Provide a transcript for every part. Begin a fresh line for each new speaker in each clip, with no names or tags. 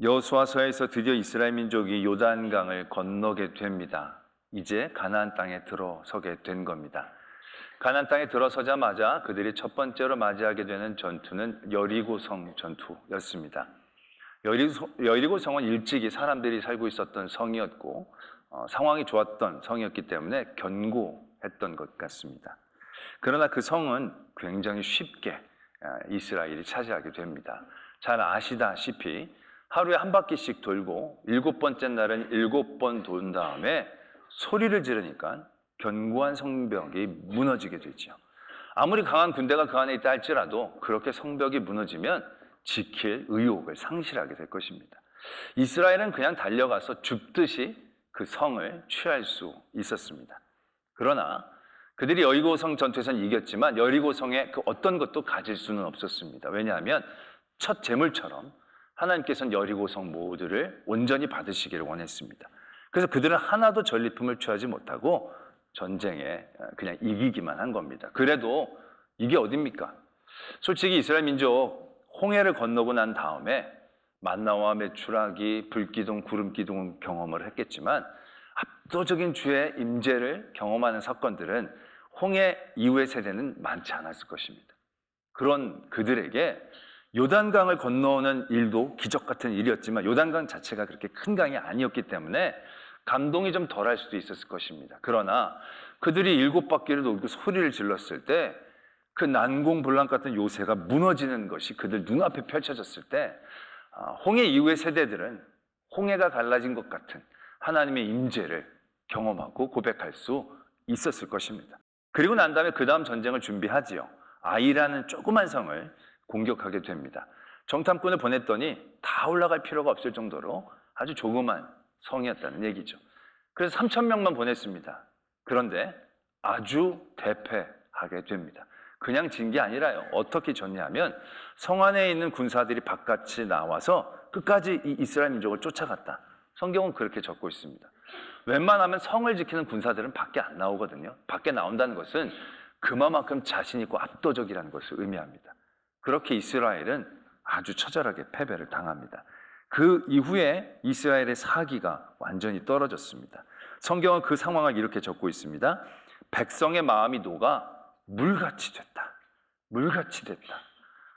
여호수아서에서 드디어 이스라엘 민족이 요단강을 건너게 됩니다. 이제 가나안 땅에 들어서게 된 겁니다. 가나안 땅에 들어서자마자 그들이 첫 번째로 맞이하게 되는 전투는 여리고성 전투였습니다. 여리고, 여리고성은 일찍이 사람들이 살고 있었던 성이었고 어, 상황이 좋았던 성이었기 때문에 견고했던 것 같습니다. 그러나 그 성은 굉장히 쉽게 아, 이스라엘이 차지하게 됩니다. 잘 아시다시피 하루에 한 바퀴씩 돌고 일곱 번째 날은 일곱 번 돈 다음에 소리를 지르니까 견고한 성벽이 무너지게 되죠. 아무리 강한 군대가 그 안에 있다 할지라도 그렇게 성벽이 무너지면 지킬 의욕을 상실하게 될 것입니다. 이스라엘은 그냥 달려가서 줍듯이 그 성을 취할 수 있었습니다. 그러나 그들이 여리고성 전투에서는 이겼지만 여리고성의 그 어떤 것도 가질 수는 없었습니다. 왜냐하면 첫 제물처럼 하나님께서는 여리고성 모두를 온전히 받으시기를 원했습니다. 그래서 그들은 하나도 전리품을 취하지 못하고 전쟁에 그냥 이기기만 한 겁니다. 그래도 이게 어딥니까? 솔직히 이스라엘 민족 홍해를 건너고 난 다음에 만나와 메추라기, 불기둥, 구름기둥 경험을 했겠지만 압도적인 주의 임재를 경험하는 사건들은 홍해 이후의 세대는 많지 않았을 것입니다. 그런 그들에게 요단강을 건너오는 일도 기적 같은 일이었지만 요단강 자체가 그렇게 큰 강이 아니었기 때문에 감동이 좀 덜할 수도 있었을 것입니다. 그러나 그들이 일곱 바퀴를 돌고 소리를 질렀을 때 그 난공불락 같은 요새가 무너지는 것이 그들 눈앞에 펼쳐졌을 때 아, 홍해 이후의 세대들은 홍해가 갈라진 것 같은 하나님의 임재를 경험하고 고백할 수 있었을 것입니다. 그리고 난 다음에 그 다음 전쟁을 준비하지요. 아이라는 조그만 성을 공격하게 됩니다. 정탐꾼을 보냈더니 다 올라갈 필요가 없을 정도로 아주 조그만 성이었다는 얘기죠. 그래서 3천 명만 보냈습니다. 그런데 아주 대패하게 됩니다. 그냥 진 게 아니라요. 어떻게 졌냐면 성 안에 있는 군사들이 바깥에 나와서 끝까지 이 이스라엘 민족을 쫓아갔다. 성경은 그렇게 적고 있습니다. 웬만하면 성을 지키는 군사들은 밖에 안 나오거든요. 밖에 나온다는 것은 그만큼 자신 있고 압도적이라는 것을 의미합니다. 그렇게 이스라엘은 아주 처절하게 패배를 당합니다. 그 이후에 이스라엘의 사기가 완전히 떨어졌습니다. 성경은 그 상황을 이렇게 적고 있습니다. 백성의 마음이 녹아 물같이 됐다. 물같이 됐다.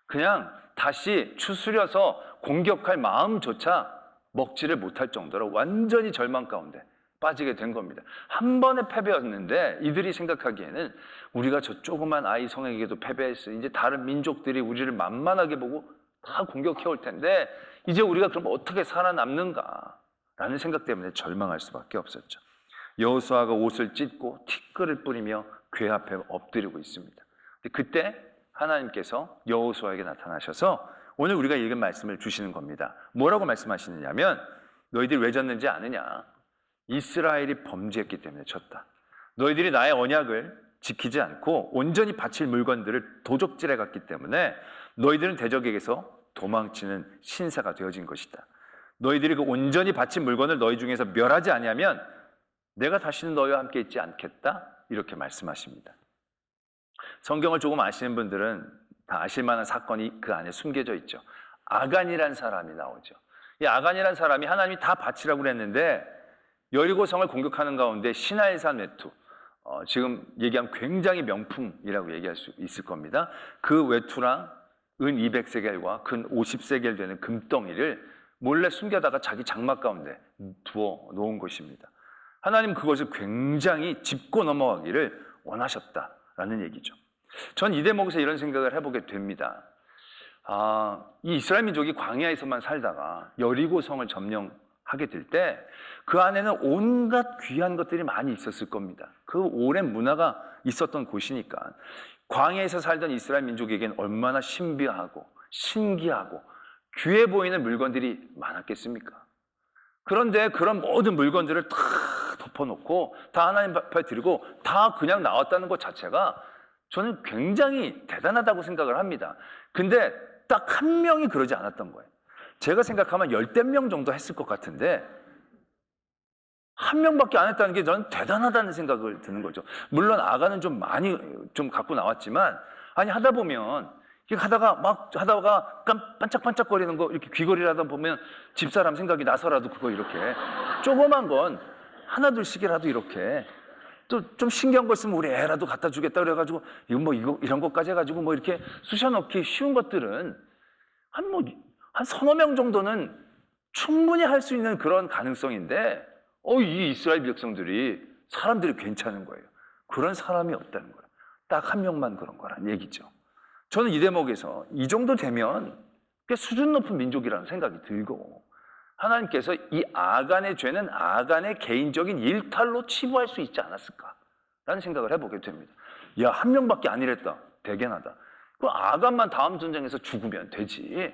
그냥 다시 추스려서 공격할 마음조차 먹지를 못할 정도로 완전히 절망 가운데 빠지게 된 겁니다. 한 번의 패배였는데 이들이 생각하기에는 우리가 저 조그만 아이 성에게도 패배했어. 이제 다른 민족들이 우리를 만만하게 보고 다 공격해 올 텐데 이제 우리가 그럼 어떻게 살아남는가? 라는 생각 때문에 절망할 수밖에 없었죠. 여호수아가 옷을 찢고 티끌을 뿌리며 궤 앞에 엎드리고 있습니다. 그때 하나님께서 여호수아에게 나타나셔서 오늘 우리가 읽은 말씀을 주시는 겁니다. 뭐라고 말씀하시느냐면 너희들이 왜 졌는지 아느냐? 이스라엘이 범죄했기 때문에 졌다. 너희들이 나의 언약을 지키지 않고 온전히 바칠 물건들을 도적질해 갔기 때문에 너희들은 대적에게서 도망치는 신사가 되어진 것이다. 너희들이 그 온전히 바친 물건을 너희 중에서 멸하지 아니하면 내가 다시는 너희와 함께 있지 않겠다. 이렇게 말씀하십니다. 성경을 조금 아시는 분들은 다 아실 만한 사건이 그 안에 숨겨져 있죠. 아간이란 사람이 나오죠. 이 아간이란 사람이 하나님이 다 바치라고 그랬는데 여리고성을 공격하는 가운데 시나이산 외투, 어, 지금 얘기하면 굉장히 명품이라고 얘기할 수 있을 겁니다. 그 외투랑 은 200세겔과 근 50세겔 되는 금덩이를 몰래 숨겨다가 자기 장막 가운데 두어 놓은 것입니다. 하나님 그것을 굉장히 짚고 넘어가기를 원하셨다라는 얘기죠. 전 이 대목에서 이런 생각을 해보게 됩니다. 아, 이 이스라엘 민족이 광야에서만 살다가 여리고성을 점령 하게 될 때 그 안에는 온갖 귀한 것들이 많이 있었을 겁니다. 그 오랜 문화가 있었던 곳이니까 광야에서 살던 이스라엘 민족에겐 얼마나 신비하고 신기하고 귀해 보이는 물건들이 많았겠습니까? 그런데 그런 모든 물건들을 다 덮어놓고 다 하나님 앞에 드리고 다 그냥 나왔다는 것 자체가 저는 굉장히 대단하다고 생각을 합니다. 근데 딱 한 명이 그러지 않았던 거예요. 제가 생각하면 열댓 명 정도 했을 것 같은데 한 명밖에 안 했다는 게 저는 대단하다는 생각을 드는 거죠. 물론 아가는 좀 많이 좀 갖고 나왔지만 아니 하다 보면 하다가 막 하다가 깜 반짝반짝거리는 거 이렇게 귀걸이라도 보면 집사람 생각이 나서라도 그거 이렇게 조그만 건 하나 둘씩이라도 이렇게 또 좀 신기한 거 있으면 우리 애라도 갖다 주겠다 그래가지고 이거 뭐 이거 이런 것까지 해가지고 뭐 이렇게 쑤셔넣기 쉬운 것들은 한뭐 한 서너 명 정도는 충분히 할 수 있는 그런 가능성인데 어 이 이스라엘 백성들이 사람들이 괜찮은 거예요. 그런 사람이 없다는 거예요. 딱 한 명만 그런 거란 얘기죠. 저는 이 대목에서 이 정도 되면 꽤 수준 높은 민족이라는 생각이 들고 하나님께서 이 아간의 죄는 아간의 개인적인 일탈로 치부할 수 있지 않았을까라는 생각을 해보게 됩니다. 야, 한 명밖에 안 이랬다. 대견하다. 그 아간만 다음 전쟁에서 죽으면 되지.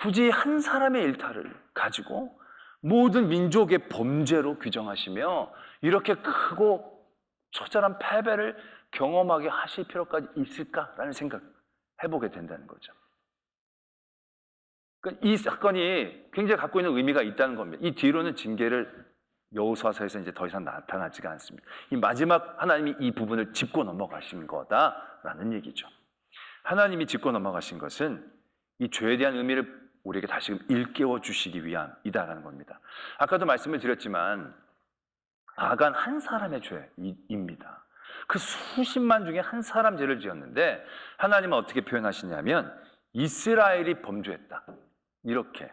굳이 한 사람의 일탈을 가지고 모든 민족의 범죄로 규정하시며 이렇게 크고 처절한 패배를 경험하게 하실 필요까지 있을까라는 생각 해보게 된다는 거죠. 그러니까 이 사건이 굉장히 갖고 있는 의미가 있다는 겁니다. 이 뒤로는 징계를 여호수아서에서 이제 더 이상 나타나지가 않습니다. 이 마지막 하나님이 이 부분을 짚고 넘어가신 거다라는 얘기죠. 하나님이 짚고 넘어가신 것은 이 죄에 대한 의미를 우리에게 다시금 일깨워 주시기 위함이다라는 겁니다. 아까도 말씀을 드렸지만 아간 한 사람의 죄입니다. 그 수십만 중에 한 사람 죄를 지었는데 하나님은 어떻게 표현하시냐면 이스라엘이 범죄했다. 이렇게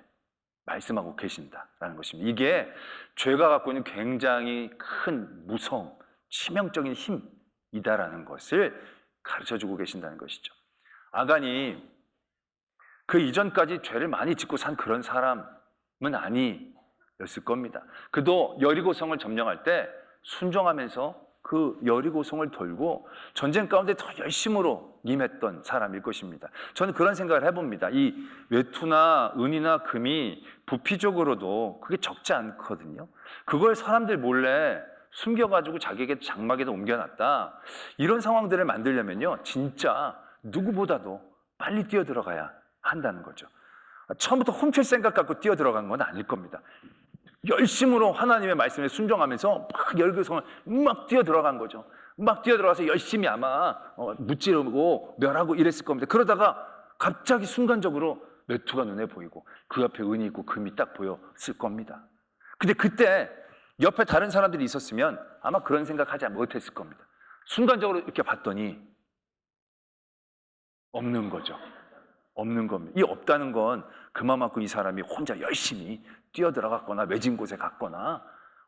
말씀하고 계신다라는 것입니다. 이게 죄가 갖고 있는 굉장히 큰 무서움, 치명적인 힘이다라는 것을 가르쳐 주고 계신다는 것이죠. 아간이 그 이전까지 죄를 많이 짓고 산 그런 사람은 아니었을 겁니다. 그도 여리고성을 점령할 때 순종하면서 그 여리고성을 돌고 전쟁 가운데 더 열심으로 임했던 사람일 것입니다. 저는 그런 생각을 해봅니다. 이 외투나 은이나 금이 부피적으로도 그게 적지 않거든요. 그걸 사람들 몰래 숨겨가지고 자기에게 장막에다 옮겨놨다. 이런 상황들을 만들려면요, 진짜 누구보다도 빨리 뛰어 들어가야 한다는 거죠. 처음부터 훔칠 생각 갖고 뛰어 들어간 건 아닐 겁니다. 열심으로 하나님의 말씀에 순종하면서 막 열교성을 막 뛰어 들어간 거죠. 막 뛰어 들어가서 열심히 아마 어, 무찌르고 멸하고 이랬을 겁니다. 그러다가 갑자기 순간적으로 메투가 눈에 보이고 그 옆에 은이 있고 금이 딱 보였을 겁니다. 근데 그때 옆에 다른 사람들이 있었으면 아마 그런 생각하지 못했을 겁니다. 순간적으로 이렇게 봤더니 없는 거죠. 없는 겁니다. 이 없다는 건 그만큼 이 사람이 혼자 열심히 뛰어 들어갔거나 외진 곳에 갔거나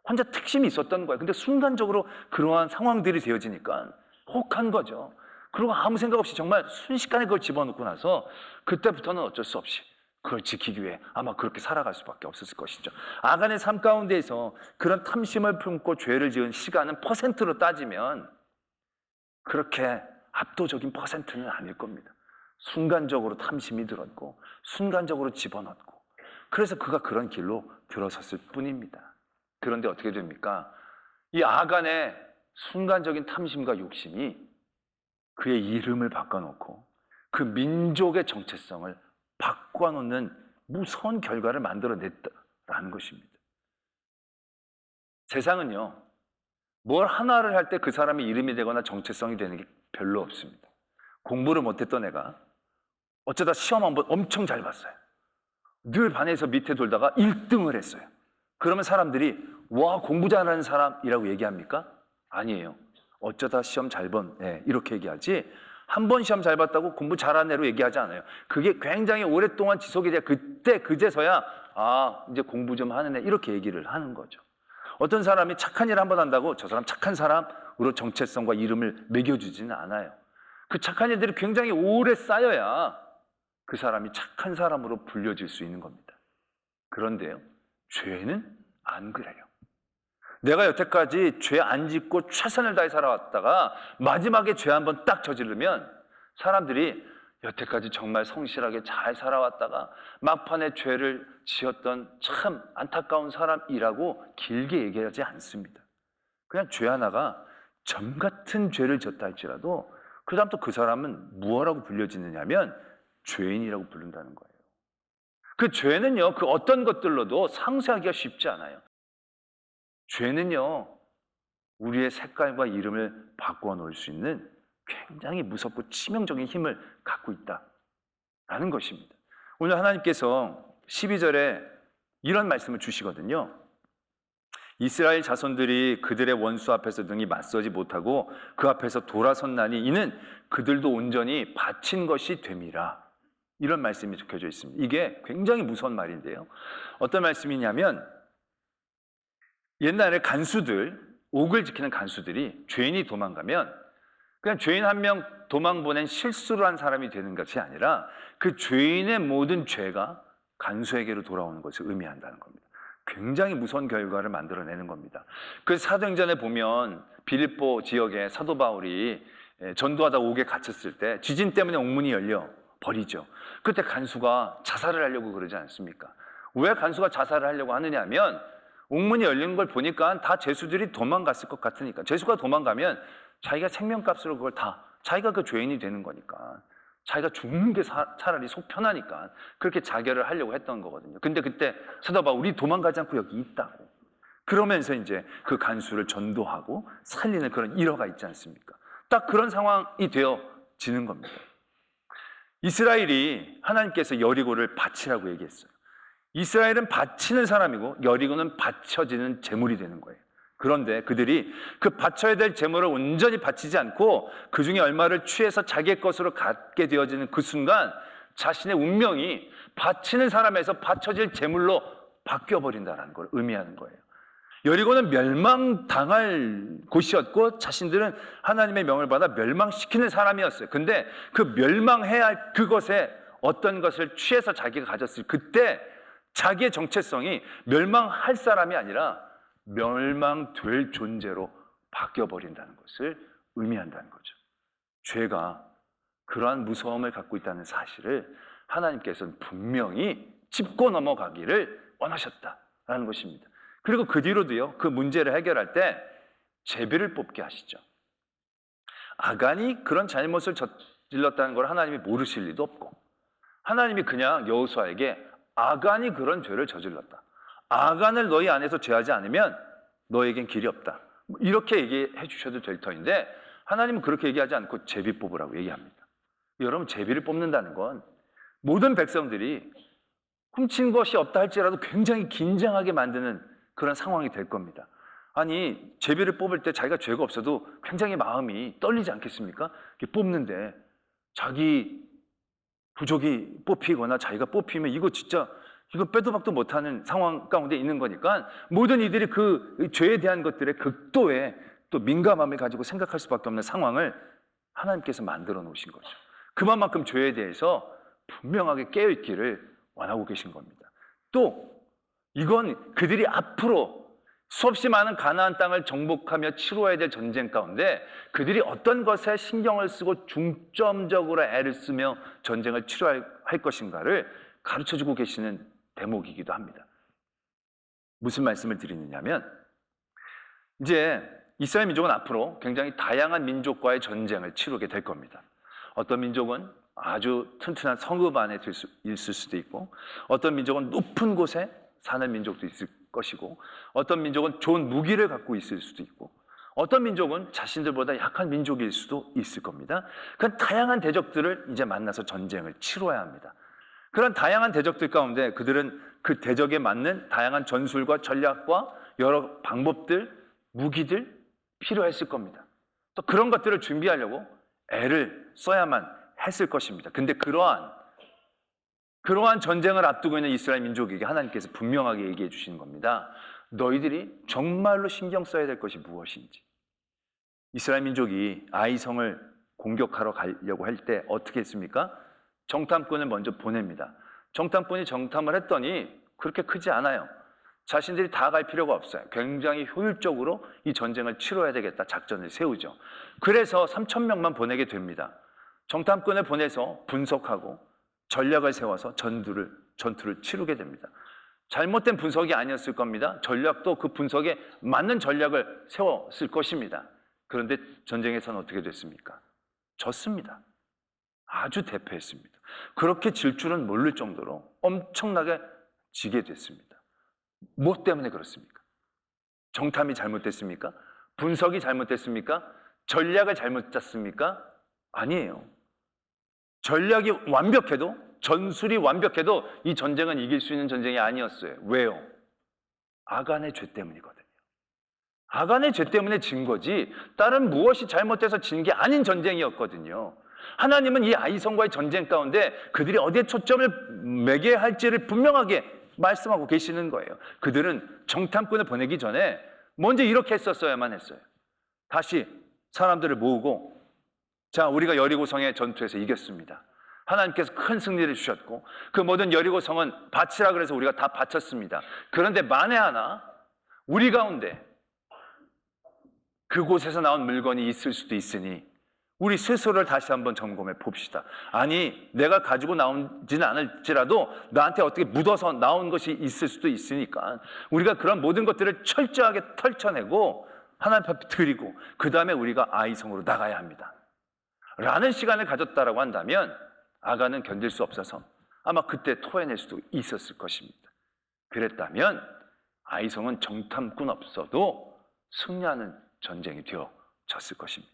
혼자 특심이 있었던 거예요. 근데 순간적으로 그러한 상황들이 되어지니까 혹한 거죠. 그리고 아무 생각 없이 정말 순식간에 그걸 집어넣고 나서 그때부터는 어쩔 수 없이 그걸 지키기 위해 아마 그렇게 살아갈 수밖에 없었을 것이죠. 아간의 삶 가운데에서 그런 탐심을 품고 죄를 지은 시간은 퍼센트로 따지면 그렇게 압도적인 퍼센트는 아닐 겁니다. 순간적으로 탐심이 들었고 순간적으로 집어넣고 그래서 그가 그런 길로 들어섰을 뿐입니다. 그런데 어떻게 됩니까? 이 아간의 순간적인 탐심과 욕심이 그의 이름을 바꿔놓고 그 민족의 정체성을 바꿔놓는 무서운 결과를 만들어냈다라는 것입니다. 세상은요, 뭘 하나를 할 때 그 사람의 이름이 되거나 정체성이 되는 게 별로 없습니다. 공부를 못했던 애가 어쩌다 시험 한 번 엄청 잘 봤어요. 늘 반에서 밑에 돌다가 1등을 했어요. 그러면 사람들이 와 공부 잘하는 사람이라고 얘기합니까? 아니에요. 어쩌다 시험 잘 본, 네, 이렇게 얘기하지. 한 번 시험 잘 봤다고 공부 잘한 애로 얘기하지 않아요. 그게 굉장히 오랫동안 지속이 돼 그때 그제서야 아 이제 공부 좀 하는 애 이렇게 얘기를 하는 거죠. 어떤 사람이 착한 일한번 한다고 저 사람 착한 사람으로 정체성과 이름을 매겨주지는 않아요. 그 착한 일들이 굉장히 오래 쌓여야 그 사람이 착한 사람으로 불려질 수 있는 겁니다. 그런데요, 죄는 안 그래요. 내가 여태까지 죄 안 짓고 최선을 다해 살아왔다가 마지막에 죄 한 번 딱 저지르면 사람들이 여태까지 정말 성실하게 잘 살아왔다가 막판에 죄를 지었던 참 안타까운 사람이라고 길게 얘기하지 않습니다. 그냥 죄 하나가 점 같은 죄를 졌다 할지라도 그 다음 또그 사람은 무엇라고 불려지느냐면 죄인이라고 부른다는 거예요. 그 죄는요, 그 어떤 것들로도 상쇄하기가 쉽지 않아요. 죄는요, 우리의 색깔과 이름을 바꾸어 놓을 수 있는 굉장히 무섭고 치명적인 힘을 갖고 있다라는 것입니다. 오늘 하나님께서 12절에 이런 말씀을 주시거든요. 이스라엘 자손들이 그들의 원수 앞에서 능히 맞서지 못하고 그 앞에서 돌아섰나니 이는 그들도 온전히 바친 것이 됨이라. 이런 말씀이 적혀져 있습니다. 이게 굉장히 무서운 말인데요. 어떤 말씀이냐면 옛날에 간수들, 옥을 지키는 간수들이 죄인이 도망가면 그냥 죄인 한 명 도망 보낸 실수를 한 사람이 되는 것이 아니라 그 죄인의 모든 죄가 간수에게로 돌아오는 것을 의미한다는 겁니다. 굉장히 무서운 결과를 만들어내는 겁니다. 그 사도행전에 보면 빌립보 지역에 사도 바울이 예, 전도하다 옥에 갇혔을 때 지진 때문에 옥문이 열려 버리죠. 그때 간수가 자살을 하려고 그러지 않습니까? 왜 간수가 자살을 하려고 하느냐 하면 옥문이 열린 걸 보니까 다 죄수들이 도망갔을 것 같으니까 죄수가 도망가면 자기가 생명값으로 그걸 다 자기가 그 죄인이 되는 거니까 자기가 죽는 게 사- 차라리 속 편하니까 그렇게 자결을 하려고 했던 거거든요. 근데 그때 사도바 우리 도망가지 않고 여기 있다고 그러면서 이제 그 간수를 전도하고 살리는 그런 일화가 있지 않습니까? 딱 그런 상황이 되어지는 겁니다. 이스라엘이 하나님께서 여리고를 바치라고 얘기했어요. 이스라엘은 바치는 사람이고 여리고는 바쳐지는 제물이 되는 거예요. 그런데 그들이 그 바쳐야 될 제물을 온전히 바치지 않고 그 중에 얼마를 취해서 자기의 것으로 갖게 되어지는 그 순간 자신의 운명이 바치는 사람에서 바쳐질 제물로 바뀌어 버린다는 걸 의미하는 거예요. 여리고는 멸망당할 곳이었고 자신들은 하나님의 명을 받아 멸망시키는 사람이었어요. 근데 그 멸망해야 할 그것에 어떤 것을 취해서 자기가 가졌을 그때 자기의 정체성이 멸망할 사람이 아니라 멸망될 존재로 바뀌어 버린다는 것을 의미한다는 거죠. 죄가 그러한 무서움을 갖고 있다는 사실을 하나님께서는 분명히 짚고 넘어가기를 원하셨다라는 것입니다. 그리고 그 뒤로도요, 그 문제를 해결할 때 제비를 뽑게 하시죠. 아간이 그런 잘못을 저질렀다는 걸 하나님이 모르실 리도 없고, 하나님이 그냥 여호수아에게 아간이 그런 죄를 저질렀다. 아간을 너희 안에서 죄하지 않으면 너에겐 길이 없다. 뭐 이렇게 얘기해 주셔도 될 터인데 하나님은 그렇게 얘기하지 않고 제비 뽑으라고 얘기합니다. 여러분 제비를 뽑는다는 건 모든 백성들이 훔친 것이 없다 할지라도 굉장히 긴장하게 만드는 그런 상황이 될 겁니다. 아니 제비를 뽑을 때 자기가 죄가 없어도 굉장히 마음이 떨리지 않겠습니까? 뽑는데 자기 부족이 뽑히거나 자기가 뽑히면 이거 진짜 이거 빼도 박도 못하는 상황 가운데 있는 거니까 모든 이들이 그 죄에 대한 것들의 극도의 또 민감함을 가지고 생각할 수밖에 없는 상황을 하나님께서 만들어 놓으신 거죠. 그만큼 죄에 대해서 분명하게 깨어 있기를 원하고 계신 겁니다. 또 이건 그들이 앞으로 수없이 많은 가나안 땅을 정복하며 치루어야 될 전쟁 가운데 그들이 어떤 것에 신경을 쓰고 중점적으로 애를 쓰며 전쟁을 치루할 것인가를 가르쳐 주고 계시는 대목이기도 합니다. 무슨 말씀을 드리느냐면 이제 이스라엘 민족은 앞으로 굉장히 다양한 민족과의 전쟁을 치르게 될 겁니다. 어떤 민족은 아주 튼튼한 성읍 안에 있을 수도 있고 어떤 민족은 높은 곳에 사는 민족도 있을 것이고 어떤 민족은 좋은 무기를 갖고 있을 수도 있고 어떤 민족은 자신들보다 약한 민족일 수도 있을 겁니다. 그런 다양한 대적들을 이제 만나서 전쟁을 치러야 합니다. 그런 다양한 대적들 가운데 그들은 그 대적에 맞는 다양한 전술과 전략과 여러 방법들, 무기들 필요했을 겁니다. 또 그런 것들을 준비하려고 애를 써야만 했을 것입니다. 근데 그러한 그러한 전쟁을 앞두고 있는 이스라엘 민족에게 하나님께서 분명하게 얘기해 주시는 겁니다. 너희들이 정말로 신경 써야 될 것이 무엇인지. 이스라엘 민족이 아이성을 공격하러 가려고 할 때 어떻게 했습니까? 정탐꾼을 먼저 보냅니다. 정탐꾼이 정탐을 했더니 그렇게 크지 않아요. 자신들이 다 갈 필요가 없어요. 굉장히 효율적으로 이 전쟁을 치러야 되겠다 작전을 세우죠. 그래서 3천 명만 보내게 됩니다. 정탐꾼을 보내서 분석하고 전략을 세워서 전투를 전투를 치르게 됩니다. 잘못된 분석이 아니었을 겁니다. 전략도 그 분석에 맞는 전략을 세웠을 것입니다. 그런데 전쟁에서는 어떻게 됐습니까? 졌습니다. 아주 대패했습니다. 그렇게 질 줄은 모를 정도로 엄청나게 지게 됐습니다. 무엇 때문에 그렇습니까? 정탐이 잘못됐습니까? 분석이 잘못됐습니까? 전략을 잘못 짰습니까? 아니에요. 전략이 완벽해도 전술이 완벽해도 이 전쟁은 이길 수 있는 전쟁이 아니었어요. 왜요? 아간의 죄 때문이거든요. 아간의 죄 때문에 진 거지 다른 무엇이 잘못돼서 진 게 아닌 전쟁이었거든요. 하나님은 이 아이성과의 전쟁 가운데 그들이 어디에 초점을 매게 할지를 분명하게 말씀하고 계시는 거예요. 그들은 정탐꾼을 보내기 전에 먼저 이렇게 했었어야만 했어요. 다시 사람들을 모으고 자, 우리가 여리고성의 전투에서 이겼습니다. 하나님께서 큰 승리를 주셨고 그 모든 여리고성은 바치라 그래서 우리가 다 바쳤습니다. 그런데 만에 하나 우리 가운데 그곳에서 나온 물건이 있을 수도 있으니 우리 스스로를 다시 한번 점검해 봅시다. 아니, 내가 가지고 나오지는 않을지라도 나한테 어떻게 묻어서 나온 것이 있을 수도 있으니까 우리가 그런 모든 것들을 철저하게 털쳐내고 하나님 앞에 드리고 그 다음에 우리가 아이성으로 나가야 합니다. 라는 시간을 가졌다라고 한다면 아가는 견딜 수 없어서 아마 그때 토해낼 수도 있었을 것입니다. 그랬다면 아이성은 정탐꾼 없어도 승리하는 전쟁이 되어졌을 것입니다.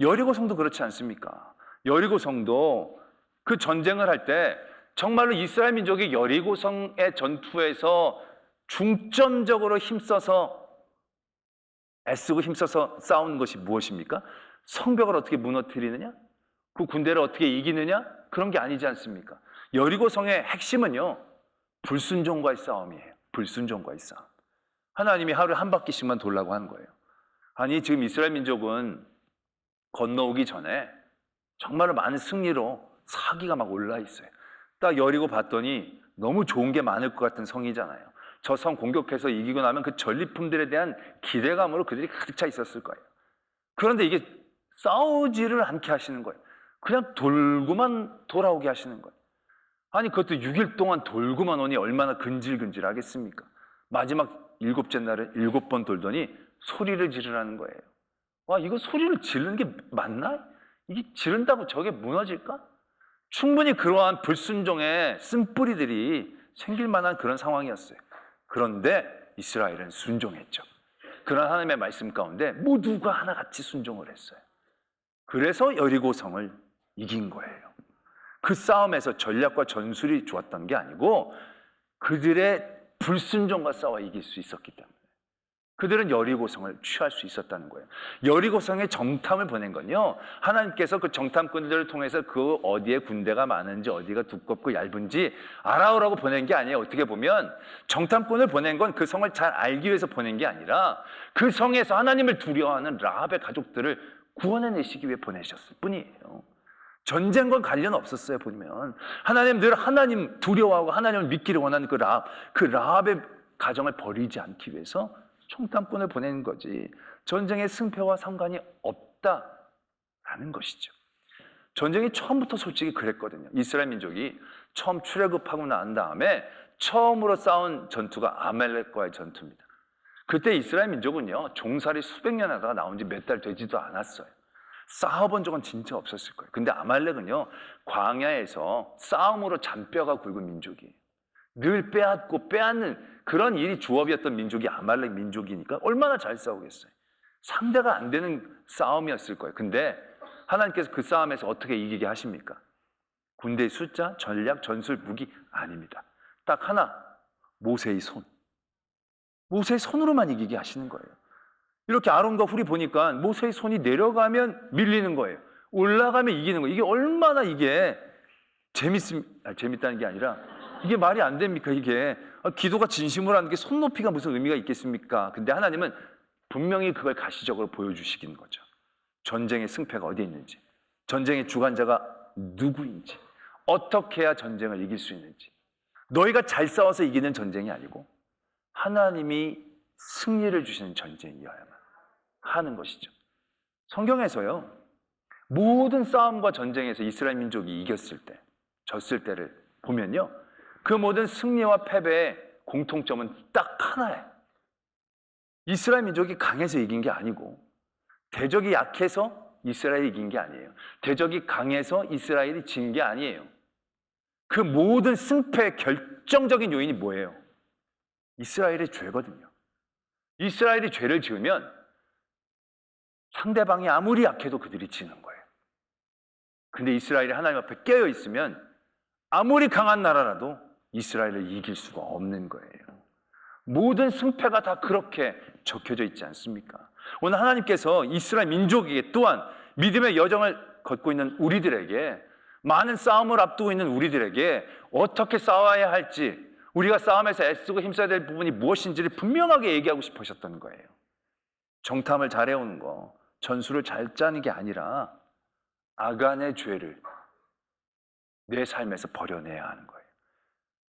여리고성도 그렇지 않습니까? 여리고성도 그 전쟁을 할 때 정말로 이스라엘 민족이 여리고성의 전투에서 중점적으로 힘써서 애쓰고 힘써서 싸운 것이 무엇입니까? 성벽을 어떻게 무너뜨리느냐? 그 군대를 어떻게 이기느냐? 그런 게 아니지 않습니까? 여리고 성의 핵심은요, 불순종과의 싸움이에요. 불순종과의 싸움. 하나님이 하루에 한 바퀴씩만 돌라고 하는 거예요. 아니, 지금 이스라엘 민족은 건너오기 전에 정말로 많은 승리로 사기가 막 올라 있어요. 딱 여리고 봤더니 너무 좋은 게 많을 것 같은 성이잖아요. 저 성 공격해서 이기고 나면 그 전리품들에 대한 기대감으로 그들이 가득 차 있었을 거예요. 그런데 이게 싸우지를 않게 하시는 거예요. 그냥 돌고만 돌아오게 하시는 거예요. 아니 그것도 6일 동안 돌고만 오니 얼마나 근질근질 하겠습니까? 마지막 일곱째 날에 일곱 번 돌더니 소리를 지르라는 거예요. 와 이거 소리를 지르는 게 맞나? 이게 지른다고 저게 무너질까? 충분히 그러한 불순종의 쓴뿌리들이 생길 만한 그런 상황이었어요. 그런데 이스라엘은 순종했죠. 그런 하나님의 말씀 가운데 모두가 하나같이 순종을 했어요. 그래서 여리고성을 이긴 거예요. 그 싸움에서 전략과 전술이 좋았던 게 아니고 그들의 불순종과 싸워 이길 수 있었기 때문에 그들은 여리고성을 취할 수 있었다는 거예요. 여리고성에 정탐을 보낸 건요. 하나님께서 그 정탐꾼들을 통해서 그 어디에 군대가 많은지 어디가 두껍고 얇은지 알아오라고 보낸 게 아니에요. 어떻게 보면 정탐꾼을 보낸 건 그 성을 잘 알기 위해서 보낸 게 아니라 그 성에서 하나님을 두려워하는 라합의 가족들을 구원해내시기 위해 보내셨을 뿐이에요. 전쟁과 관련 없었어요, 보면. 하나님 늘 하나님 두려워하고 하나님을 믿기를 원하는 그 라합, 그 라합의 가정을 버리지 않기 위해서 총탐꾼을 보내는 거지. 전쟁의 승패와 상관이 없다라는 것이죠. 전쟁이 처음부터 솔직히 그랬거든요. 이스라엘 민족이 처음 출애굽하고 난 다음에 처음으로 싸운 전투가 아멜렉과의 전투입니다. 그때 이스라엘 민족은요, 종살이 수백 년 하다가 나온 지 몇 달 되지도 않았어요. 싸워본 적은 진짜 없었을 거예요. 근데 아말렉은요, 광야에서 싸움으로 잔뼈가 굵은 민족이에요. 늘 빼앗고 빼앗는 그런 일이 주업이었던 민족이 아말렉 민족이니까 얼마나 잘 싸우겠어요. 상대가 안 되는 싸움이었을 거예요. 근데 하나님께서 그 싸움에서 어떻게 이기게 하십니까? 군대의 숫자, 전략, 전술, 무기 아닙니다. 딱 하나, 모세의 손. 모세의 손으로만 이기게 하시는 거예요. 이렇게 아론과 훌이 보니까 모세의 손이 내려가면 밀리는 거예요. 올라가면 이기는 거예요. 이게 얼마나 이게 재밌음, 아, 재밌다는 게 아니라 이게 말이 안 됩니까, 이게. 아, 기도가 진심으로 하는 게 손 높이가 무슨 의미가 있겠습니까? 근데 하나님은 분명히 그걸 가시적으로 보여주시는 거죠. 전쟁의 승패가 어디에 있는지, 전쟁의 주관자가 누구인지, 어떻게 해야 전쟁을 이길 수 있는지. 너희가 잘 싸워서 이기는 전쟁이 아니고 하나님이 승리를 주시는 전쟁이어야만 하는 것이죠. 성경에서요, 모든 싸움과 전쟁에서 이스라엘 민족이 이겼을 때, 졌을 때를 보면요, 그 모든 승리와 패배의 공통점은 딱 하나예요. 이스라엘 민족이 강해서 이긴 게 아니고, 대적이 약해서 이스라엘이 이긴 게 아니에요. 대적이 강해서 이스라엘이 진 게 아니에요. 그 모든 승패의 결정적인 요인이 뭐예요? 이스라엘의 죄거든요. 이스라엘이 죄를 지으면 상대방이 아무리 약해도 그들이 지는 거예요. 근데 이스라엘이 하나님 앞에 깨어 있으면 아무리 강한 나라라도 이스라엘을 이길 수가 없는 거예요. 모든 승패가 다 그렇게 적혀져 있지 않습니까? 오늘 하나님께서 이스라엘 민족에게 또한 믿음의 여정을 걷고 있는 우리들에게 많은 싸움을 앞두고 있는 우리들에게 어떻게 싸워야 할지 우리가 싸움에서 애쓰고 힘써야 될 부분이 무엇인지를 분명하게 얘기하고 싶으셨던 거예요. 정탐을 잘해오는 거, 전술을 잘 짜는 게 아니라 아간의 죄를 내 삶에서 버려내야 하는 거예요.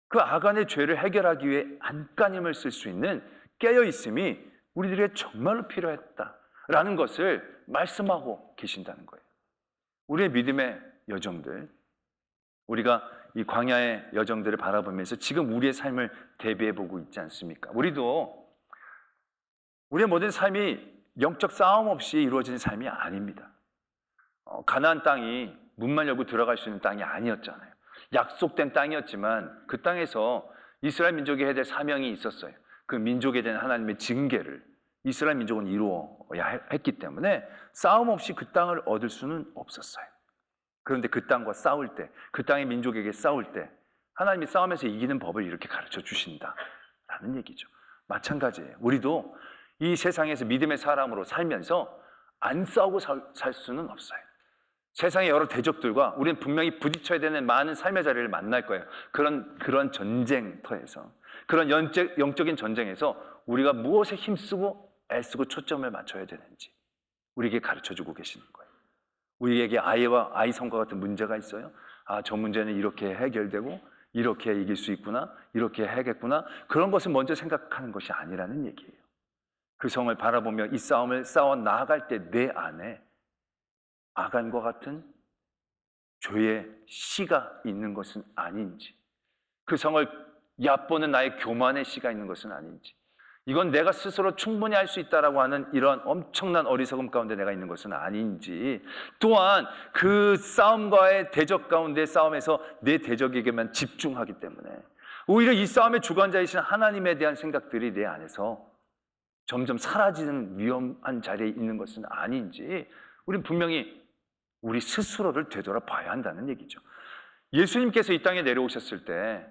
그 아간의 죄를 해결하기 위해 안간힘을 쓸 수 있는 깨어 있음이 우리들에게 정말로 필요했다라는 것을 말씀하고 계신다는 거예요. 우리의 믿음의 여정들, 우리가 이 광야의 여정들을 바라보면서 지금 우리의 삶을 대비해 보고 있지 않습니까? 우리도 우리의 모든 삶이 영적 싸움 없이 이루어지는 삶이 아닙니다. 어, 가나안 땅이 문만 열고 들어갈 수 있는 땅이 아니었잖아요. 약속된 땅이었지만 그 땅에서 이스라엘 민족이 해야 될 사명이 있었어요. 그 민족에 대한 하나님의 징계를 이스라엘 민족은 이루어야 했기 때문에 싸움 없이 그 땅을 얻을 수는 없었어요. 그런데 그 땅과 싸울 때, 그 땅의 민족에게 싸울 때 하나님이 싸움에서 이기는 법을 이렇게 가르쳐 주신다 라는 얘기죠. 마찬가지예요. 우리도 이 세상에서 믿음의 사람으로 살면서 안 싸우고 살, 살 수는 없어요. 세상의 여러 대적들과 우리는 분명히 부딪혀야 되는 많은 삶의 자리를 만날 거예요. 그런 그런 전쟁터에서 그런 영적, 영적인 전쟁에서 우리가 무엇에 힘쓰고 애쓰고 초점을 맞춰야 되는지 우리에게 가르쳐 주고 계시는 거예요. 우리에게 아이와 아이 성과 같은 문제가 있어요. 아, 저 문제는 이렇게 해결되고 이렇게 이길 수 있구나. 이렇게 해야겠구나. 그런 것을 먼저 생각하는 것이 아니라는 얘기예요. 그 성을 바라보며 이 싸움을 싸워 나아갈 때 내 안에 아간과 같은 죄의 씨가 있는 것은 아닌지, 그 성을 얕보는 나의 교만의 씨가 있는 것은 아닌지, 이건 내가 스스로 충분히 할 수 있다라고 하는 이런 엄청난 어리석음 가운데 내가 있는 것은 아닌지, 또한 그 싸움과의 대적 가운데 싸움에서 내 대적에게만 집중하기 때문에 오히려 이 싸움의 주관자이신 하나님에 대한 생각들이 내 안에서 점점 사라지는 위험한 자리에 있는 것은 아닌지, 우리는 분명히 우리 스스로를 되돌아봐야 한다는 얘기죠. 예수님께서 이 땅에 내려오셨을 때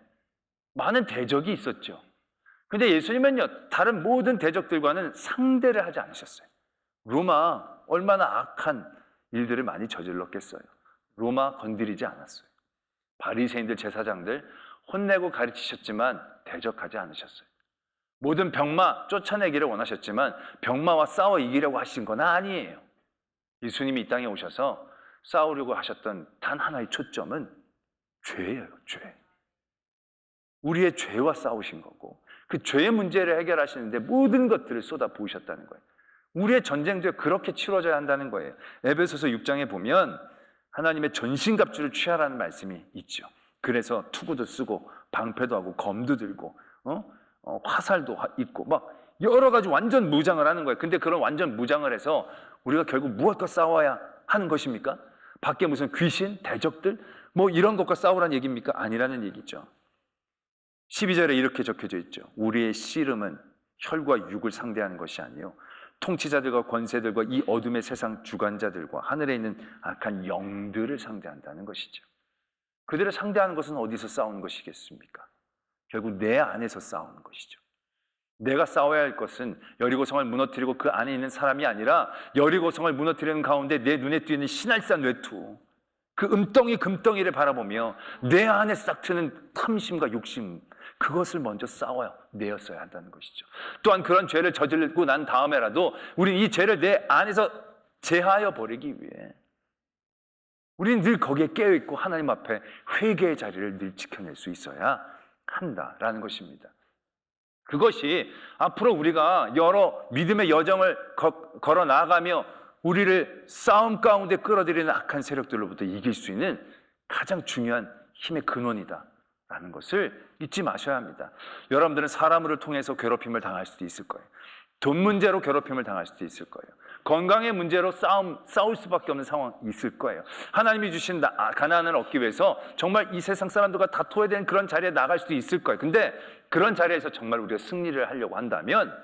많은 대적이 있었죠. 근데 예수님은요, 다른 모든 대적들과는 상대를 하지 않으셨어요. 로마 얼마나 악한 일들을 많이 저질렀겠어요. 로마 건드리지 않았어요. 바리새인들 제사장들 혼내고 가르치셨지만 대적하지 않으셨어요. 모든 병마 쫓아내기를 원하셨지만 병마와 싸워 이기려고 하신 건 아니에요. 예수님이 이 땅에 오셔서 싸우려고 하셨던 단 하나의 초점은 죄예요, 죄. 우리의 죄와 싸우신 거고 그 죄의 문제를 해결하시는데 모든 것들을 쏟아 부으셨다는 거예요. 우리의 전쟁도 그렇게 치러져야 한다는 거예요. 에베소서 6장에 보면 하나님의 전신갑주를 취하라는 말씀이 있죠. 그래서 투구도 쓰고 방패도 하고 검도 들고 어? 어, 화살도 있고 막 여러 가지 완전 무장을 하는 거예요. 근데 그런 완전 무장을 해서 우리가 결국 무엇과 싸워야 하는 것입니까? 밖에 무슨 귀신, 대적들 뭐 이런 것과 싸우라는 얘기입니까? 아니라는 얘기죠. 12절에 이렇게 적혀져 있죠. 우리의 씨름은 혈과 육을 상대하는 것이 아니요 통치자들과 권세들과 이 어둠의 세상 주관자들과 하늘에 있는 악한 영들을 상대한다는 것이죠. 그들을 상대하는 것은 어디서 싸우는 것이겠습니까? 결국 내 안에서 싸우는 것이죠. 내가 싸워야 할 것은 여리고성을 무너뜨리고 그 안에 있는 사람이 아니라 여리고성을 무너뜨리는 가운데 내 눈에 띄는 신할산 외투 그 음덩이 금덩이를 바라보며 내 안에 싹 트는 탐심과 욕심 그것을 먼저 싸워야 내었어야 한다는 것이죠. 또한 그런 죄를 저지르고 난 다음에라도 우리는 이 죄를 내 안에서 제하여 버리기 위해 우리는 늘 거기에 깨어 있고 하나님 앞에 회개의 자리를 늘 지켜낼 수 있어야 한다라는 것입니다. 그것이 앞으로 우리가 여러 믿음의 여정을 거, 걸어 나가며 우리를 싸움 가운데 끌어들이는 악한 세력들로부터 이길 수 있는 가장 중요한 힘의 근원이다 라는 것을 잊지 마셔야 합니다. 여러분들은 사람을 통해서 괴롭힘을 당할 수도 있을 거예요. 돈 문제로 괴롭힘을 당할 수도 있을 거예요. 건강의 문제로 싸움, 싸울 수밖에 없는 상황이 있을 거예요. 하나님이 주신 나, 가난을 얻기 위해서 정말 이 세상 사람들과 다투어야 되는 그런 자리에 나갈 수도 있을 거예요. 근데 그런 자리에서 정말 우리가 승리를 하려고 한다면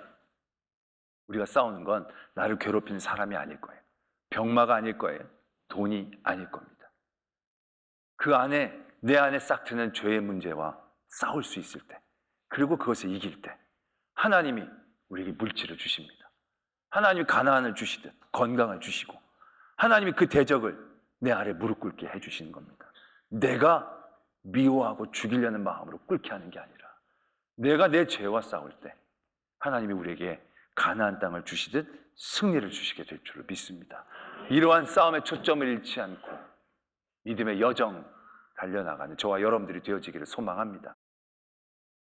우리가 싸우는 건 나를 괴롭히는 사람이 아닐 거예요. 병마가 아닐 거예요. 돈이 아닐 겁니다. 그 안에 내 안에 싹 트는 죄의 문제와 싸울 수 있을 때 그리고 그것을 이길 때 하나님이 우리에게 물질을 주십니다. 하나님이 가나안을 주시듯 건강을 주시고 하나님이 그 대적을 내 아래 무릎 꿇게 해주시는 겁니다. 내가 미워하고 죽이려는 마음으로 꿇게 하는 게 아니라 내가 내 죄와 싸울 때 하나님이 우리에게 가나안 땅을 주시듯 승리를 주시게 될 줄을 믿습니다. 이러한 싸움의 초점을 잃지 않고 믿음의 여정 달려나가는 저와 여러분들이 되어지기를 소망합니다.